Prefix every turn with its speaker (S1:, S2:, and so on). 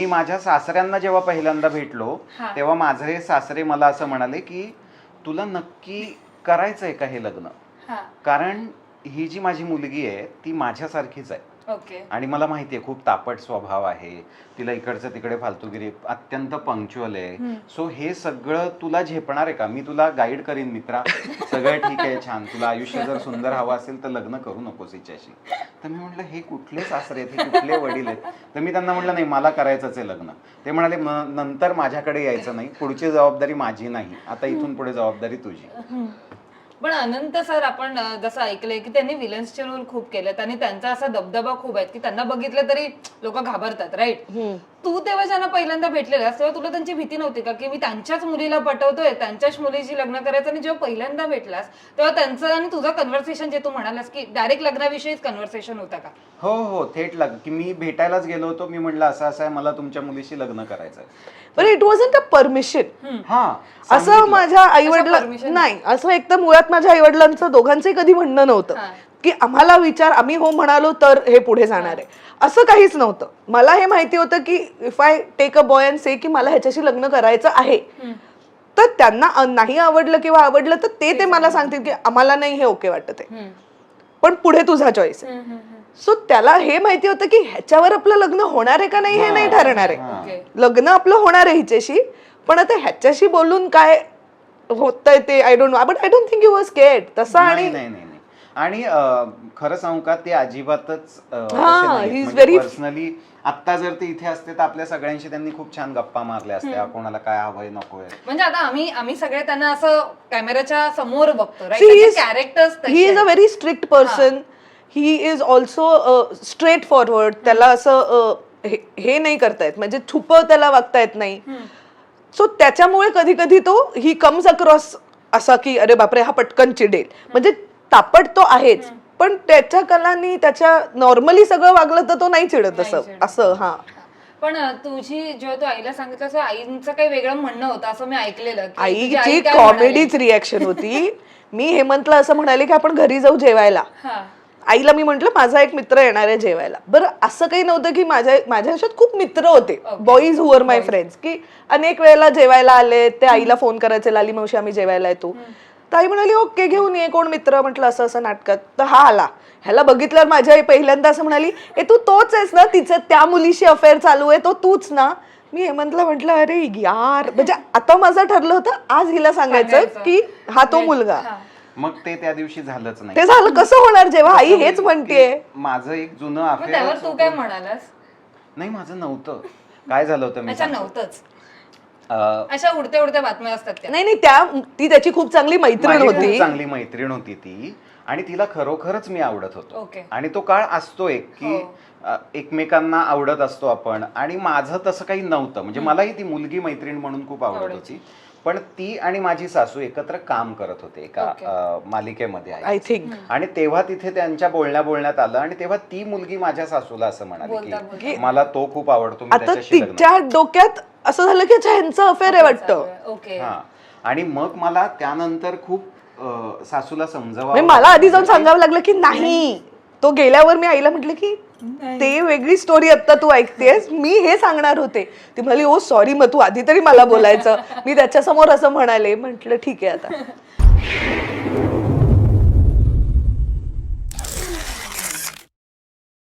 S1: मी माझ्या सासऱ्यांना जेव्हा पहिल्यांदा भेटलो. तेव्हा माझे सासरे मला असं म्हणाले की तुला नक्की करायचंय का हे लग्न? कारण ही जी माझी मुलगी आहे ती माझ्यासारखीच आहे.
S2: ओके.
S1: आणि मला माहिती आहे खूप तापट स्वभाव आहे. तिला इकडचं तिकडे फालतूगिरी अत्यंत पंक्च्युअल आहे. सो हे सगळं तुला झेपणार आहे का? मी तुला गाईड करीन मित्रा. सगळं ठीक आहे छान. तुला आयुष्य जर सुंदर हवं असेल तर लग्न करू नकोस हिच्याशी. तर मी म्हटलं हे कुठले सासरे आहेत? हे कुठले वडील आहेत? तर मी त्यांना म्हटलं नाही मला करायचंच आहे लग्न. ते म्हणाले "म- नंतर माझ्याकडे यायचं नाही. पुढची जबाबदारी माझी नाही. आता इथून पुढे जबाबदारी तुझी.
S2: पण अनंत सर आपण अं, जसं ऐकलंय की त्यांनी विलन्सचे रोल खूप केलेत आणि त्यांचा असा दबदबा खूप आहे की त्यांना बघितलं तरी लोक घाबरतात राईट तू तेव्हा ज्यांना पहिल्यांदा भेटलेलास तेव्हा तुला त्यांची भीती नव्हती का की मी त्यांच्याच मुलीला पटवतोय त्यांच्याच मुलीशी लग्न करायचं आणि जेव्हा पहिल्यांदा भेटलास तेव्हा त्यांचं आणि तुझं कन्व्हर्सेशन जे तू म्हणालास की डायरेक्ट लग्नाविषयीच कन्व्हर्सेशन होता का
S1: हो हो थेट लग की मी भेटायलाच गेलो होतो मी म्हटलं असं असं आहे मला तुमच्या मुलीशी लग्न करायचं
S3: पण इट वॉजंट अ परमिशन
S1: हा
S3: असं
S1: सांगितलं.
S3: माझ्या आईवडिला
S2: permission?
S3: नाही असं एक तर मुळात माझ्या आईवडिलांचं दोघांचंही कधी म्हणणं नव्हतं. की आम्हाला विचार आम्ही हो म्हणालो तर हे पुढे जाणार आहे. असं काहीच नव्हतं. मला हे माहिती होतं की if I take a boy and say की मला ह्याच्याशी लग्न करायचं आहे तर त्यांना नाही आवडलं किंवा आवडलं तर ते ते मला सांगतील की आम्हाला नाही हे ओके वाटत आहे. पण पुढे तुझा चॉईस आहे. सो त्याला हे माहिती होतं की ह्याच्यावर आपलं लग्न होणार आहे का नाही हे नाही ठरणार आहे. लग्न आपलं होणार आहे हिच्याशी पण आता ह्याच्याशी बोलून काय होतंय ते I don't know but I don't think you was care तसं आणि.
S1: आणि खरं सांगू का ते अजिबातच
S3: हा,
S1: पर्सनली आता जर ते इथे असते तर आपल्या सगळ्यांशी त्यांनी खूप छान गप्पा मारल्या असत्या. कोणाला काय हवंय नकोय.
S2: म्हणजे आता आम्ही आम्ही सगळे त्यांना असं कॅमेराच्या समोर बघतो
S3: See, he is-
S2: characters
S3: he is a very strict person he is also straight forward त्याला असं हे- हे नाही करतायत. म्हणजे छुप त्याला वागता येत नाही. सो त्याच्यामुळे कधी कधी तो ही कम्स अक्रॉस असा की अरे बापरे हा पटकन चिडेल. म्हणजे तापट तो आहेच. पण त्याच्या कलानी त्याच्या नॉर्मली सगळं वागलं तर तो नाही चिडत असं. असं हा.
S2: पण तुझी जेव्हा तू आईला सांगितलं असं आईचं काही वेगळं म्हणणं होतं असं मी ऐकलेलं
S3: आईची? कॉमेडीच रिॲक्शन होती. मी हेमंतला असं म्हणाले की आपण घरी जाऊ जेवायला.
S2: हा.
S3: आईला मी म्हंटल माझा एक मित्र येणार आहे जेवायला. बरं असं काही नव्हतं की माझ्या माझ्या ह्याच्यात खूप मित्र होते. बॉईज हुअर माय फ्रेंड्स की अनेक वेळेला जेवायला आले ते आईला फोन करायचे लाली मावशी आम्ही जेवायला येतो. तर आई म्हणाली ओके घेऊन ये कोण मित्र? म्हटलं असं असं नाटकात. तर हा आला. ह्याला बघितल्यावर माझी आई पहिल्यांदा असं म्हणाली ए तू तोच आहेस ना तिचं त्या मुलीशी अफेअर चालू आहे तो तूच ना. मी हेमंतला म्हटलं अरे यार म्हणजे आता माझं ठरलं होतं आज हिला सांगायचं. की हा तो मुलगा.
S1: मग ते त्या दिवशी झालंच नाही.
S3: ते झालं कसं होणार जेव्हा? आई हेच म्हणतेय.
S1: माझं एक जुनं
S2: त्यावर तू काय म्हणालास?
S1: नाही माझं नव्हतं. काय झालं होतं मी
S2: अच्छा
S1: सांगतो.
S2: नव्हतंच.
S1: अं,
S2: अशा उडत्या उडत्या बातम्या असतात त्या.
S3: नाही नाही त्या ती त्याची खूप चांगली मैत्रीण
S1: माझी खूप
S3: होती.
S1: चांगली मैत्रीण होती ती आणि तिला खरोखरच मी आवडत होतो.
S2: ओके.
S1: आणि तो काळ असतो एक की
S2: हो.
S1: अ, एकमेकांना आवडत असतो आपण आणि माझं तसं काही नव्हतं. म्हणजे मलाही ती मुलगी मैत्रीण म्हणून खूप आवडत होती. पण ती आणि माझी सासू एकत्र काम करत होते एका
S2: ओके.
S1: अ, मालिकेमध्ये आहे.
S3: I think.
S1: आणि तेव्हा तिथे त्यांच्या बोलण्या बोलण्यात आलं आणि तेव्हा ती मुलगी माझ्या सासूला असं म्हणाली
S2: बोलता-
S1: की मला तो खूप आवडतो मी
S3: आता
S1: त्याच्याशी लग्न
S3: तिच्या डोक्यात असं झालं की अच्छा ह्यांचं अफेअर आहे वाटतं.
S2: ओके
S1: हा. आणि मग मला त्यानंतर खूप अ, सासूला समजावं
S3: म्हणजे मला आधी जाऊन सांगावं लागलं की नाही. तो गेल्यावर मी आईला म्हटलं की ते वेगळी स्टोरी आता तू ऐकतेस मी हे सांगणार होते. ती म्हणाली ओ सॉरी मग तू आधी तरी मला बोलायचं. मी त्याच्यासमोर असं म्हणाले. म्हटलं ठीक आहे आता.